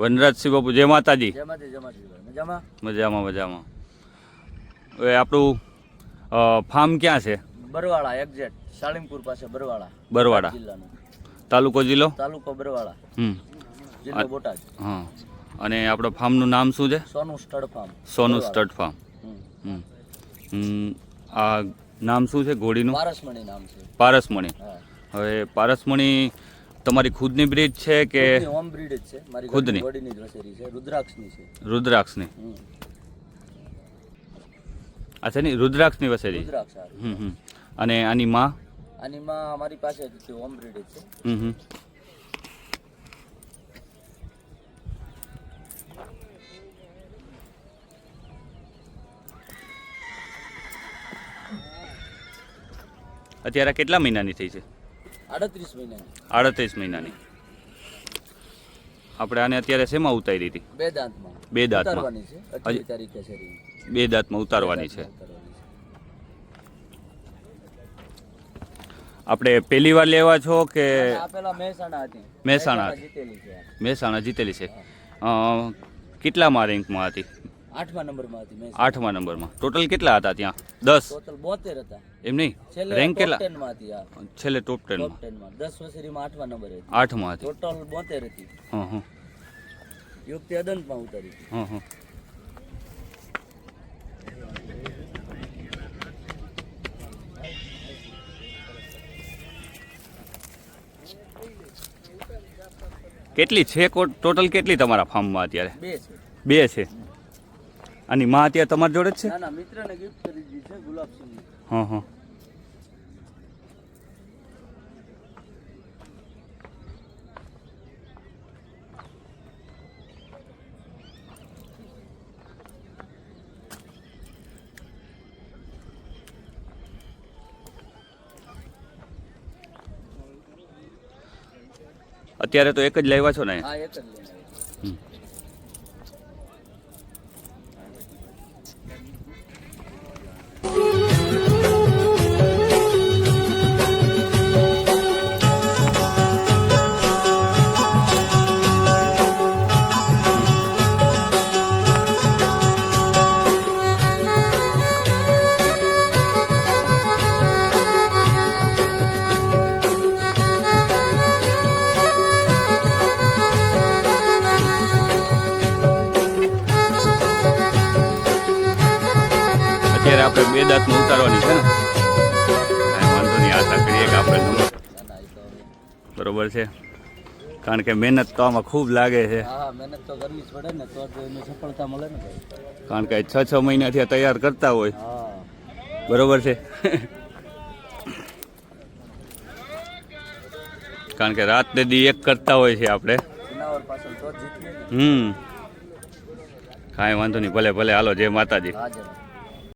વનરાજસિંહ બાપુ જય માતાજી. મજામાં? મજામાં મજામાં. હવે આપણું ફાર્મ ક્યાં છે? બરવાળા એક્ઝેક્ટ સાળીમપુર પાસે બરવાળા. બરવાડા જિલ્લાનું. તાલુકો જિલ્લો? તાલુકો બરવાળા. હમ. જિલ્લો બોટાદ. હા. અને આપણો ફાર્મનું નામ શું છે? Sonu stud farm. સોનું બરવાળા. Stud farm. હમ, આ નામ શું છે? ઘોડીનું? પારસમણી નામ છે. પારસમણી. હવે પારસમણી તમારી ખુદની બ્રીડ છે કે હોમ બ્રીડ જ છે. મારી ખુદની? બોડીની જ વસેરી છે રુદ્રાક્ષની છે. રુદ્રાક્ષની. અચ્છા નહીં રુદ્રાક્ષની વસેરી રુદ્રાક્ષ અને આની માં? આની માં અમારી પાસે જ છે હોમ બ્રીડ જ છે. હમ અત્યારે કેટલા મહિનાની થઈ છે? આડત્રીસ મહિનાની. આડત્રીસ મહિનાની. આપણે આને અત્યારે શેમાં ઉતારી હતી? બે દાંતમાં. બે દાંતમાં. ઉતારવાની છે. તારીખે શેરી બે દાંતમાં ઉતારવાની છે. આપણે પહેલી વાર લેવા છો કે મહેસાણા હતી. મહેસાણા જીતેલી છે. મહેસાણા જીતેલી છે. કેટલામાં રેન્કમાં હતી? આઠમા નંબરમાં હતી મહેસાણા આઠમા નંબરમાં. ટોટલ કેટલા હતા ત્યાં? દસ? ટોટલ બોતેર હતા. એમ નહીં? છેલ્લે રેન્ક ટોપ કેટલા? ટેનમાં હતી આ. છેલ્લે ટોપ ટોપ ટેનમાં ટેનમાં દસ વસેરીમાં આઠમા નંબરે હતી. આઠમાં હતી. ટોટલ બોતેર હતી. હં હં. યુક્તિ અદંતમાં ઉતારી હતી. હં હં. કેટલી છે કો- ટોટલ કેટલી તમારા ફાર્મમાં અત્યારે? બે છે. બે છે. આની માં અત્યારે તમારી જોડે જ છે? ના મિત્રને ગિફ્ટ કરી દીધી છે ગુલાબસિંહ હં હં. અત્યારે તો એક જ લાવ્યા છો ને? હા એક જ અત્યારે આપણે બે દાંતમાં ઉતારવાની છે ને? વાંધો નહીં આશા કરીએ કે આપણે ગમે બરોબર છે? કારણ કે મહેનત તો આમાં ખૂબ લાગે છે. કારણ કે છ છ મહિનાથી તૈયાર કરતા હોય. બરોબર છે? કારણ કે રાત ને દી એક કરતા હોય છે આપણે. હમ. કાંઈ વાંધો નહીં ભલે ભલે હાલો જય માતાજી.